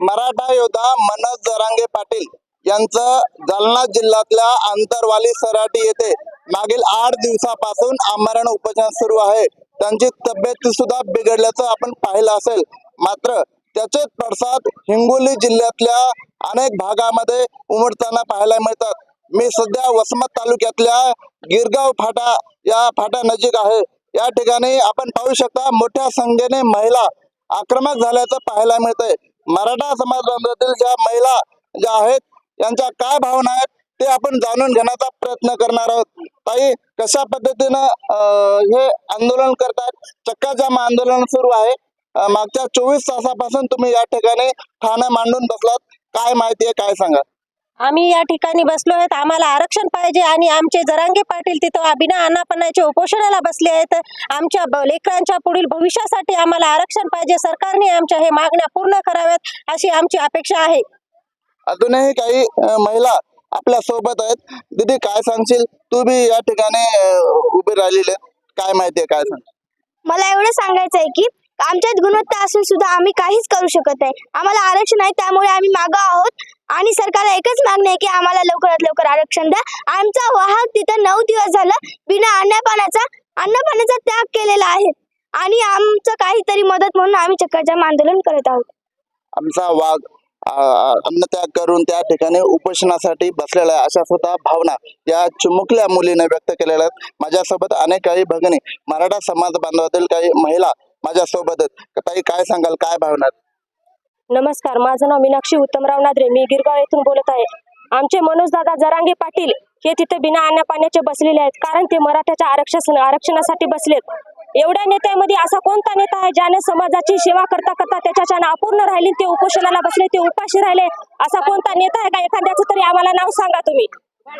मराठा योद्धा मनोज जरांगे पाटील यांचं जालना जिल्ह्यातल्या आंतरवाली सराटी येथे मागील आठ दिवसापासून आमरण उपोषण सुरू आहे. त्यांची तब्येत सुद्धा बिघडल्याचं आपण पाहिलं असेल. मात्र त्याचे पडसाद हिंगोली जिल्ह्यातल्या अनेक भागामध्ये उमटताना पाहायला मिळतात. मी सध्या वसमत तालुक्यातल्या गिरगाव फाटा या फाटा नजीक आहे. या ठिकाणी आपण पाहू शकता मोठ्या संख्येने महिला आक्रमक झाल्याचं पाहायला मिळतंय. मराठा समाज बांधवातील ज्या महिला ज्या आहेत यांच्या काय भावना आहेत ते आपण जाणून घेण्याचा प्रयत्न करणार आहोत. ताई कशा पद्धतीनं हे आंदोलन करतात चक्काजाम आंदोलन सुरू आहे. मागच्या चोवीस तासापासून तुम्ही या ठिकाणी ठाणं मांडून बसलात. काय माहिती आहे काय सांगा आम्ही या ठिकाणी बसलो आहेत. आम्हाला आरक्षण पाहिजे आणि आमचे जरांगे पाटील तिथं बिना अनापणाचे उपोषणाला बसले आहेत. आमच्या लेकरांच्या पुढील भविष्यासाठी आम्हाला आरक्षण पाहिजे. सरकारने आमच्या हे मागण्या पूर्ण कराव्यात अशी आमची अपेक्षा आहे. अजूनही काही महिला आपल्यासोबत आहेत. दीदी काय सांगशील? तू बी या ठिकाणी उभी राहिलेली. काय माहिती आहे काय सांग मला एवढं सांगायचं आहे की आमच्यात गुणवत्ता असून सुद्धा आम्ही काहीच करू शकत नाही. आम्हाला आरक्षण आहे त्यामुळे आम्ही मागं आहोत. आणि सरकारला एकच मागणी आहे की आम्हाला लवकरात लवकर आरक्षण द्या. आमचा वाहक तिथं नऊ दिवस झालं बिना अन्नपाण्याचा अन्नपाण्याचा त्याग केलेला आहे. आणि आमचं काहीतरी मदत म्हणून आम्ही चक्काजाम आंदोलन करत आहोत. आमचा वाघ अन्नत्याग करून त्या ठिकाणी उपोषणासाठी बसलेला आहे. अशा सुद्धा भावना या चुमुकल्या मुलीने व्यक्त केलेल्या आहेत. माझ्यासोबत अनेक काही भगिनी मराठा समाज बांधवातील काही महिला माझ्यासोबत आहेत ताई काय सांगाल? काय भावना आहेत? नमस्कार माझं नाव मीनाक्षी उत्तमराव नादरे. मी गिरगाव येथून बोलत आहे. आमचे मनोजदादा जरांगे पाटील हे तिथे बिना अन्नपाण्याचे बसलेले आहेत. कारण ते मराठ्याच्या आरक्षण आरक्षणासाठी बसलेत. एवढ्या नेत्यामध्ये असा कोणता नेता आहे ज्याने समाजाची सेवा करता करता त्याच्याच्या अपूर्ण राहिली ते उपोषणाला बसले ते उपाशी राहिले? असा कोणता नेता आहे का? एखाद्याचं तरी आम्हाला नाव सांगा तुम्ही.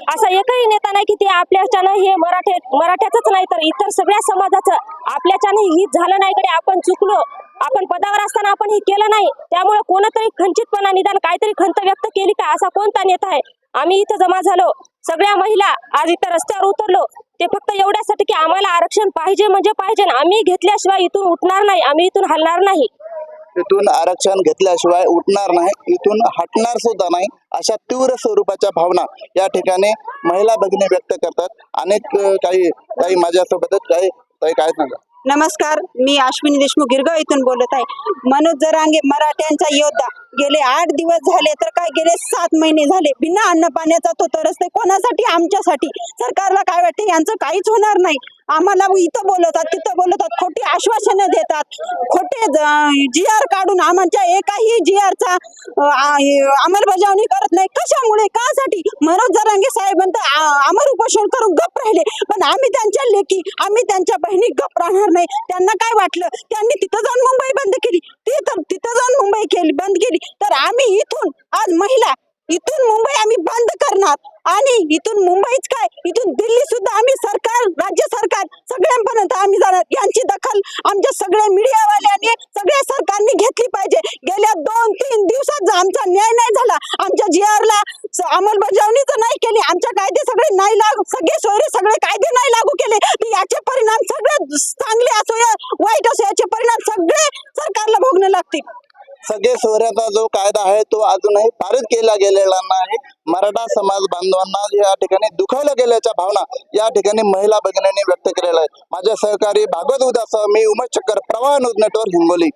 असा एकही नेता नाही की ते आपल्याच्यानं हे मराठे मराठ्याचंच नाही तर इतर सगळ्या समाजाचं आपल्याच्यानं हित झालं नाही कडे आपण चुकलो. आपण पदावर असताना आपण हे केलं नाही. त्यामुळे कोणतरी खंचितपणा निदान काहीतरी खंत व्यक्त केली का असा कोणता नेता आहे? आम्ही इथं जमा झालो. सगळ्या महिला आज इथं रस्त्यावर उतरलो. ते फक्त एवढ्यासाठी की आम्हाला आरक्षण पाहिजे म्हणजे पाहिजे आम्ही घेतल्याशिवाय इथून उठणार नाही. आम्ही इथून हलणार नाही. इथून आरक्षण घेतल्याशिवाय उठणार नाही. इथून हटणार सुद्धा नाही. अशा तीव्र स्वरूपाच्या भावना या ठिकाणी महिला भगिनी व्यक्त करतात. अनेक काही काही माझ्यासोबतच काही काही काय सांगा नमस्कार मी अश्विनी देशमुख गिरगाव इथून बोलत आहे. मनोज जरांगे मराठ्यांचा योद्धा. गेले आठ दिवस झाले तर काय गेले सात महिने झाले? बिना अन्न पाण्याचा तो तरसते कोणासाठी? आमच्यासाठी. सरकारला काय वाटते? यांचं काहीच होणार नाही. आम्हाला इथं बोलवतात तिथं बोलवतात. खोटी आश्वासनं देतात. खोटे जी आर काढून आमच्या एकाही जी आरचा अंमलबजावणी करत नाही. कशामुळे? कासाठी? मनोज जरांगे साहेबांत अमर उपोषण करून गप राहिले. पण आम्ही त्यांच्या लेखी आम्ही त्यांच्या बहिणी गप राहणार नाही. त्यांना काय वाटलं? त्यांनी तिथं जाऊन मुंबई बंद केली. ती तर तिथं जाऊन मुंबई केली बंद केली. तर आम्ही इथून आज महिला इथून मुंबई आम्ही बंद करणार आणि इथून मुंबईच काय? इथून दिल्ली सुद्धा आम्ही सरकार राज्य सरकार सगळ्यांपर्यंत आम्ही जाणार. यांची दखल आमच्या सगळ्या मीडियावाल्यांनी सगळ्या सरकारने घेतली पाहिजे. गेल्या दोन तीन दिवसात आमचा न्याय नाही झाला आमच्या जी आरला अंमलबजावणी तर नाही केली आमच्या कायदे सगळे नाही लागू सगळे सोयरे सगळे कायदे नाही लागू केले याचे परिणाम सगळे चांगले असो या वाईट असो याचे परिणाम सगळे सरकारला भोगणं लागतील. सगळे सोहऱ्याचा जो कायदा आहे तो अजूनही पारित केला गेलेला नाही. मराठा समाज बांधवांना या ठिकाणी दुखावल्या गेल्याच्या भावना या ठिकाणी महिला भगिनींनी व्यक्त केलेल्या आहेत. माझ्या सहकारी भागवत उदास मी उमेश चक्कर प्रवाह न्यूज नेटवर्क हिंगोली.